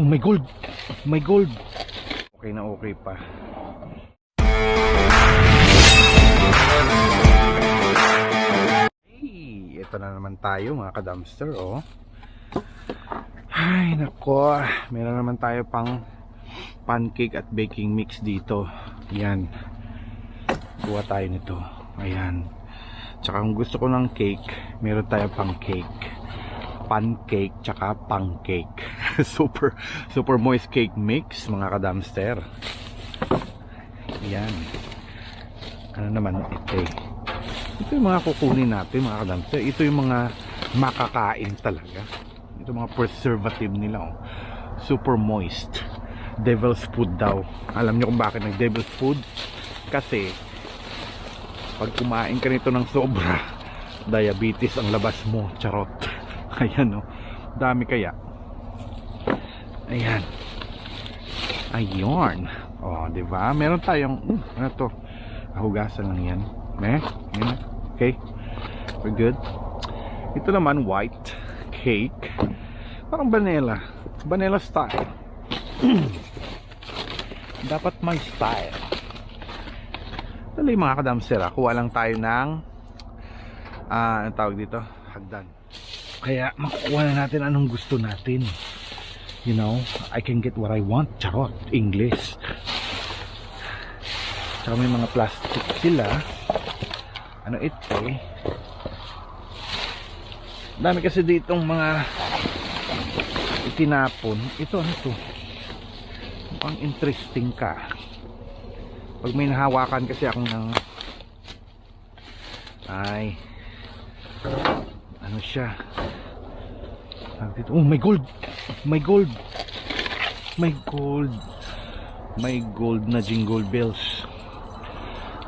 Oh, may gold. May gold. Okay na okay pa. Hey, ito na naman tayo mga ka-dumpster, oh. Ay, nako. Meron naman tayo pang pancake at baking mix dito. Yan. Kuha tayo nito. Ayan. Tsaka kung gusto ko ng cake, meron tayo pang cake. Pancake tsaka pancake. super super moist cake mix mga ka-dumpster. Yan. Ano naman ito eh. Ito yung mga kukunin natin mga ka-dumpster. Ito yung mga makakain talaga. Ito mga preservative nila oh. Super moist. Devil's food daw. Alam niyo kung bakit nag devil's food? Kasi pag kumain ka nito ng sobra, diabetes ang labas mo. Charot. Ayan oh. Dami kaya. Ayan. Ayun. Oh, 'di ba? Meron tayong uh, ano to? Hugasan lang 'yan. Eh? Yan. Okay. We're good. Ito naman white cake. Parang vanilla. Vanilla style. Dapat may style. Dali mga kadamsera. Kuha lang tayo ng ah, ano tawag dito? Hagdan. Kaya makukuha na natin anong gusto natin. You know, I can get what I want. Charot. English. Tsaka may mga plastic sila. Ano ito eh. Dami kasi ditong mga itinapon. Ito ano to? Mukhang interesting ka. Pag may nahawakan kasi akong ng ay ano siya oh may gold may gold. May gold. May gold na jingle bells.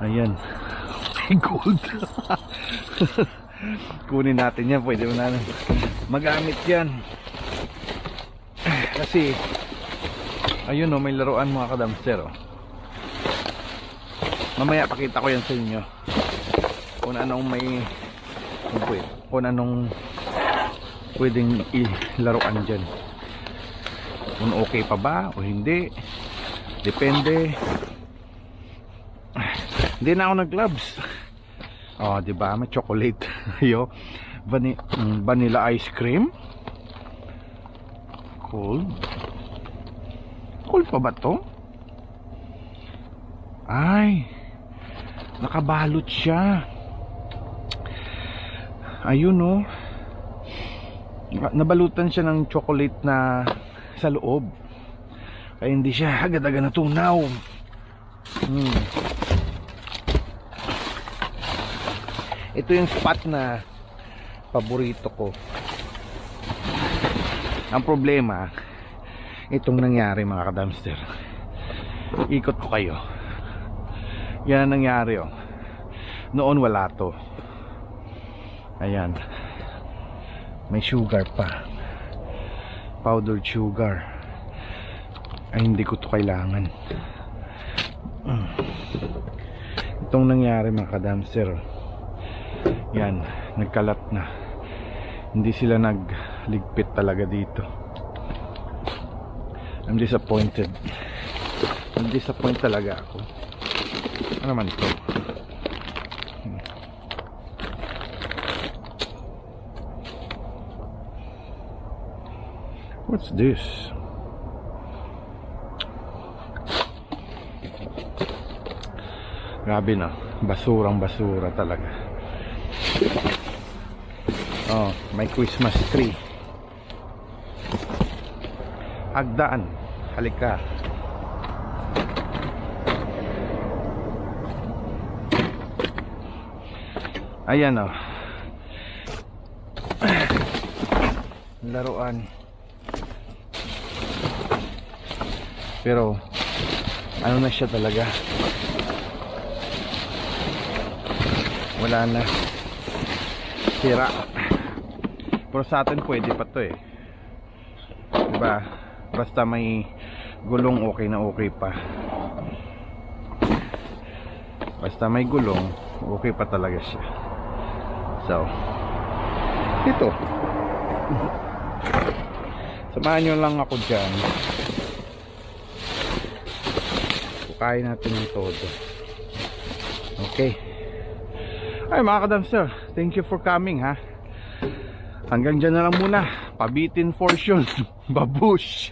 Ayan. May gold. Kunin natin yan. Pwede mo na magamit yan. Kasi ayun oh may laruan mga kadamster oh. Mamaya pakita ko yan sa inyo. Kung anong may kung anong pwedeng ilaruan dyan kung okay pa ba o hindi depende. Hindi na ako nag gloves oh di ba? May chocolate. Yo mm, vanilla ice cream. Cold cold pa ba to? Ay nakabalot siya. Ayun oh. Nabalutan siya ng chocolate na sa loob. Kaya hindi siya agad-agad natunaw. Hmm. ito yung spot na paborito ko. Ang problema itong nangyari mga kadamster ikot ko kayo. Yan ang nangyari oh. Noon wala to. Ayan. May sugar pa powdered sugar. Ay hindi ko to kailangan. Mm. itong nangyari mga kadamser yan nagkalat na. Hindi sila nagligpit talaga dito. I'm disappointed. I'm disappointed talaga ako. Ano naman ito What's this? Grabe na. Basurang basura talaga. Oh, may Christmas tree. Hagdaan. Halika. Ayan oh. Laruan. Pero ano na siya talaga? Wala na. Sira. Pero sa atin pwede pa to eh. Diba? Basta may gulong okay na okay pa. Basta may gulong, okay pa talaga siya. So, ito. Samahan nyo lang ako dyan. Kukain natin yung todo. Okay. Ay mga kadamster, thank you for coming ha. Hanggang dyan na lang muna. Pabitin portion. Babush.